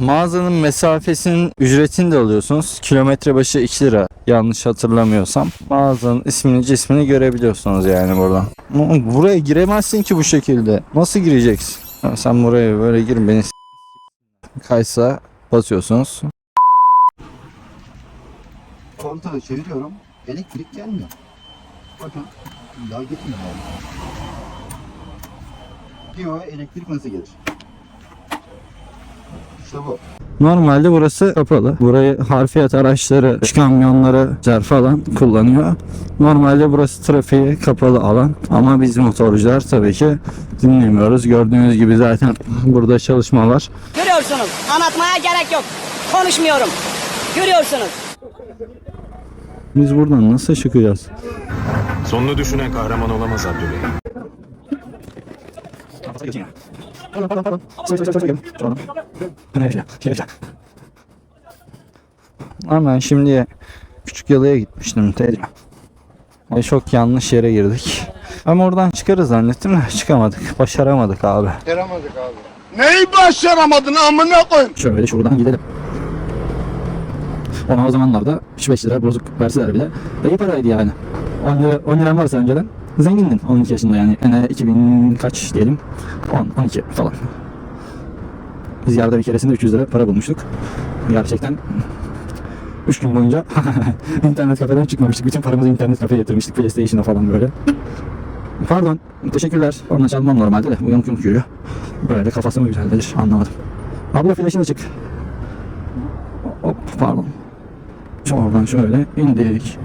Mağazanın mesafesinin ücretini de alıyorsunuz. Kilometre başı 2 lira yanlış hatırlamıyorsam. Mağazanın ismini cismini görebiliyorsunuz yani buradan. Buraya giremezsin ki bu şekilde. Nasıl gireceksin? Ha, sen buraya böyle gir beni kaysa basıyorsunuz. Kontağı çeviriyorum. Elektrik gelmiyor. Bakın daha gitmiyor. Diyor elektrik nasıl gelir? İşte bu. Normalde burası kapalı. Burayı harfiyat araçları, iş kamyonları falan kullanıyor. Normalde burası trafiğe kapalı alan. Ama biz motorcular tabii ki dinlemiyoruz. Gördüğünüz gibi zaten burada çalışma var. Görüyorsunuz. Anlatmaya gerek yok. Konuşmuyorum. Görüyorsunuz. Biz buradan nasıl çıkacağız? Sonunu düşünen kahraman olamaz Abdüley. Ama ben şimdi küçük yalıya gitmiştim teyze. Ve çok yanlış yere girdik. Ama oradan çıkarız zannettim de çıkamadık. Başaramadık abi. Başaramadık abi. Neyi başaramadın amına koy? Şöyle şuradan gidelim. Ona o zamanlarda 3-5 lira bozuk verseler bile iyi paraydı yani. 10 lira, 10 liran varsa önceden zengindin 12 yaşında yani. Yani 2000 kaç diyelim? 10, 12 falan. Biz yarda bir keresinde 300 lira para bulmuştuk. Gerçekten 3 gün boyunca internet kafeden çıkmamıştık. Bütün paramızı internet kafeye yatırmıştık. PlayStation'a falan böyle. Pardon. Teşekkürler. Onunla çalmam normalde de. Uyanık uyanık yürüyor. Böyle kafası mı güzeldir anlamadım. Abla flaşın açık. Hop pardon. Oradan şöyle indik.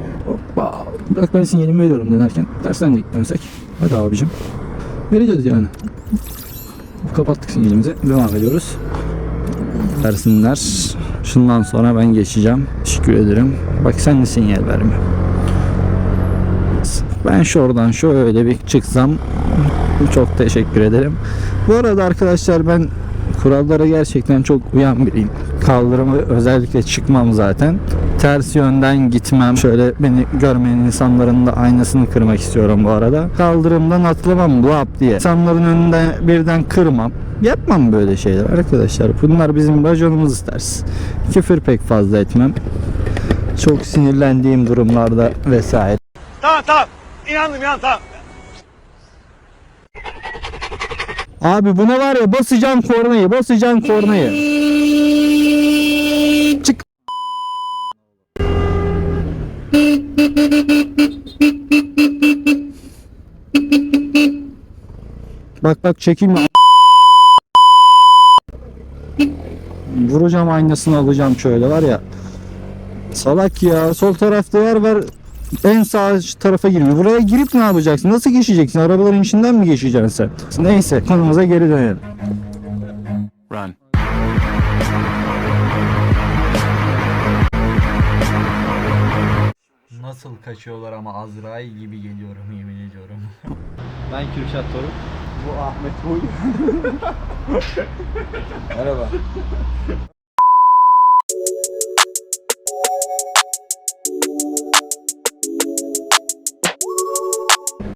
Bırak ben sinyalimi veriyorum denerken tersten de dönsek. Hadi abicim. Vereceğiz yani. Kapattık sinyalimizi. Devam ediyoruz. Versinler. Şundan sonra ben geçeceğim. Teşekkür ederim. Bak sen de sinyal verme. Ben şuradan şöyle bir çıksam çok teşekkür ederim. Bu arada arkadaşlar ben kurallara gerçekten çok uyan biriyim. Kaldırımı özellikle çıkmam zaten. Ters yönden gitmem. Şöyle beni görmeyen insanların da aynasını kırmak istiyorum bu arada. Kaldırımdan atlamam lap diye. İnsanların önünde birden kırmam. Yapmam böyle şeyler arkadaşlar. Bunlar bizim raconumuz ters. Küfür pek fazla etmem. Çok sinirlendiğim durumlarda vesaire. Tamam tamam. İnandım ya tamam. Abi buna var ya basacağım kornayı, basacağım kornayı. Çık. Bak bak çekilme. Vuracağım aynasını alacağım şöyle var ya. Salak ya sol tarafta yer var en sağ tarafa girmiyor. Buraya girip ne yapacaksın? Nasıl geçeceksin? Arabaların içinden mi geçeceksin sen? Neyse konumuza geri dönelim. Run. Nasıl kaçıyorlar ama Azrail gibi geliyorum yemin ediyorum. ben Kürşat Torun. Bu Ahmet Huy. Merhaba.